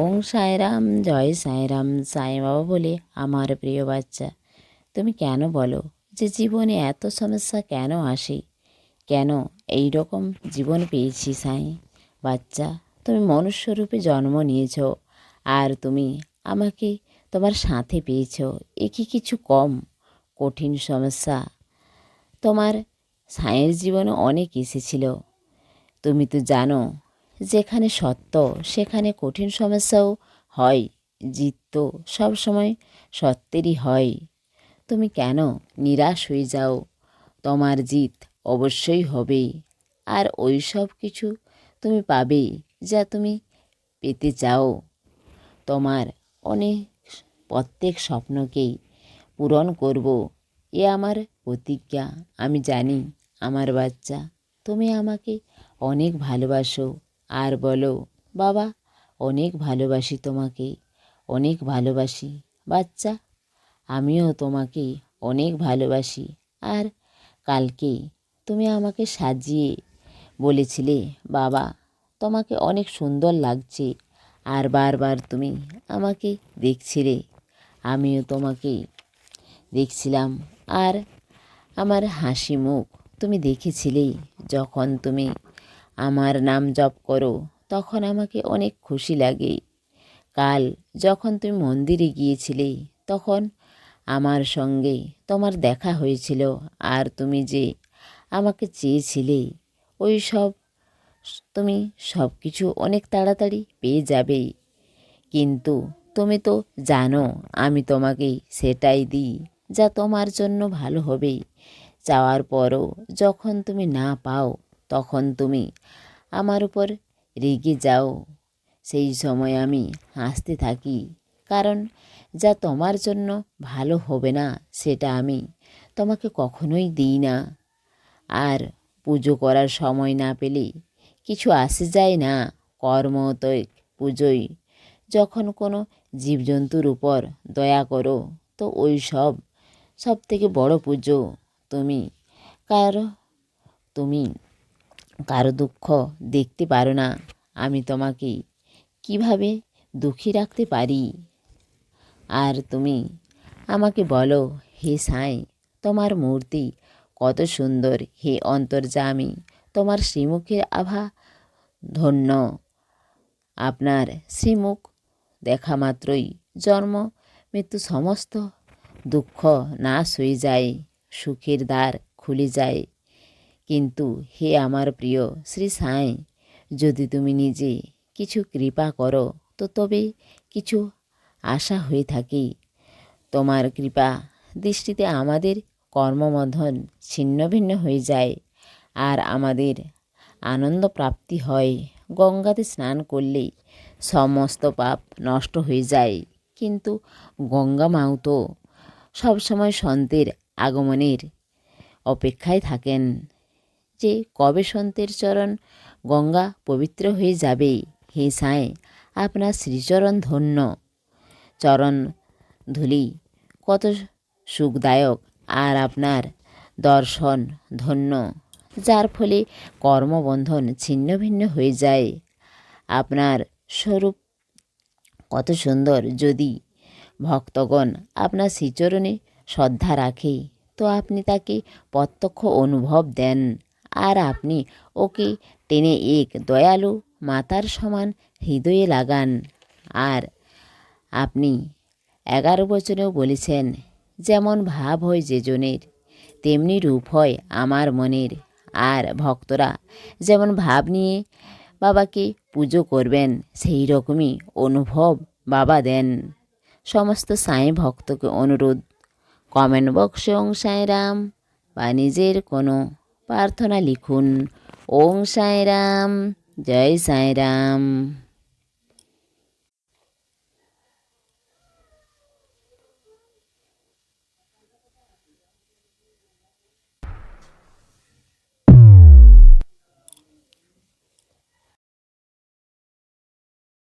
ওং সাঁয়রাম জয় সাঁয়রাম সাই বাবা বলে আমার প্রিয় বাচ্চা, তুমি কেন বলো যে জীবনে এত সমস্যা কেন আসে? কেন এই রকম জীবন পেয়েছি সাই? বাচ্চা, তুমি মনুষ্যরূপে জন্ম নিয়েছ আর তুমি আমাকে তোমার সাথে পেয়েছ, এ কি কিছু কম কঠিন সমস্যা? তোমার সাঁয়ের জীবনে অনেক এসেছিল। তুমি তো জানো যেখানে সত্য, সেখানে কঠিন সমস্যাও হয় জিত তো সবসময় সত্যেরই হয়। তুমি কেন নিরাশ হয়ে যাও? তোমার জিত অবশ্যই হবে আর ওই সব কিছু তুমি পাবে যা তুমি পেতে চাও। তোমার অনেক প্রত্যেক স্বপ্নকেই পূরণ করব। এ আমার প্রতিজ্ঞা। আমি জানি, আমার বাচ্চা, তুমি আমাকে অনেক ভালোবাসো। আর বলো, বাবা, অনেক ভালোবাসি তোমাকে, অনেক ভালোবাসি, বাচ্চা। আমিও তোমাকে অনেক ভালোবাসি। আর কালকে তুমি আমাকে সাজিয়ে বলেছিলে, বাবা, তোমাকে অনেক সুন্দর লাগছে। আর বারবার তুমি আমাকে দেখছিলে, আমিও তোমাকে দেখছিলাম। আর আমার হাসি মুখ তুমি দেখেছিলে যখন তুমি আমার নাম জপ করো, তখন আমাকে অনেক খুশি লাগে। কাল যখন তুমি মন্দিরে গিয়েছিলে, তখন আমার সঙ্গে তোমার দেখা হয়েছিল আর তুমি যে আমাকে চেয়েছিলে, ওই সব তুমি সব কিছু অনেক তাড়াতাড়ি পেয়ে যাবে। কিন্তু তুমি তো জানো, আমি তোমাকে সেটাই দিই যা তোমার জন্য ভালো হবে। চাওয়ার পরও যখন তুমি না পাও তখন তুমি আমার উপর রেগে যাও। সেই সময় আমি হাসতে থাকি, কারণ যা তোমার জন্য ভালো হবে না, সেটা আমি তোমাকে কখনোই দিই না। আর পুজো করার সময় না পেলে কিছু আসে যায় না। কর্ম তো পুজোয় যখন কোনো জীবজন্তুর উপর দয়া করো, তো ওই সব সব থেকে বড় পুজো তুমি। কারও, তুমি কারও দুঃখ দেখতে পারো না। আমি তোমাকে কীভাবে দুঃখী রাখতে পারি? আর তুমি আমাকে বলো, হে সাঁই, তোমার মূর্তি কত সুন্দর। হে অন্তর্যামী, তোমার শ্রীমুখের আভা ধন্য। আপনার শ্রীমুখ দেখা মাত্রই জন্ম, মৃত্যু সমস্ত দুঃখ নাশ হয়ে যায়, সুখের দ্বার খুলে যায়। কিন্তু হে আমার প্রিয় শ্রী সাঁই, যদি তুমি নিজে কিছু কৃপা করো, তো তবে কিছু আশা হয়ে থাকে। তোমার কৃপা দৃষ্টিতে আমাদের কর্মবন্ধন ছিন্ন ভিন্ন হয়ে যায় আর আমাদের আনন্দ প্রাপ্তি হয়। গঙ্গাতে স্নান করলে সমস্ত পাপ নষ্ট হয়ে যায়। কিন্তু গঙ্গা মাও তো সবসময় সন্তের আগমনের অপেক্ষায় থাকেন। যে কবে সন্তের চরণ গঙ্গা পবিত্র হয়ে যাবে হে সাঁয়, আপনার শ্রীচরণ ধন্য। চরণ ধুলি কত সুখদায়ক, আর আপনার দর্শন ধন্য, যার ফলে কর্মবন্ধন ছিন্ন ভিন্ন হয়ে যায়। আপনার স্বরূপ কত সুন্দর, যদি ভক্তগণ আপনার শ্রীচরণে শ্রদ্ধা রাখে, তো আপনি তাকে প্রত্যক্ষ অনুভব দেন। আর আপনি ওকে টেনে এক দয়ালু মাতার সমান হৃদয়ে লাগান। আর আপনি এগারো বছরেও বলেছেন, যেমন ভাব হয় যে জনের তেমনি রূপ হয় আমার মনের। আর ভক্তরা যেমন ভাব নিয়ে বাবাকে পুজো করবেন, সেই রকমই অনুভব বাবা দেন। সমস্ত সাঁই ভক্তকে অনুরোধ। কমেন্ট বক্সে ওং সাঁইরাম, বা নিজের কোনো প্রার্থনা লিখুন। ওং সাঁইরাম জয় সাঁইরাম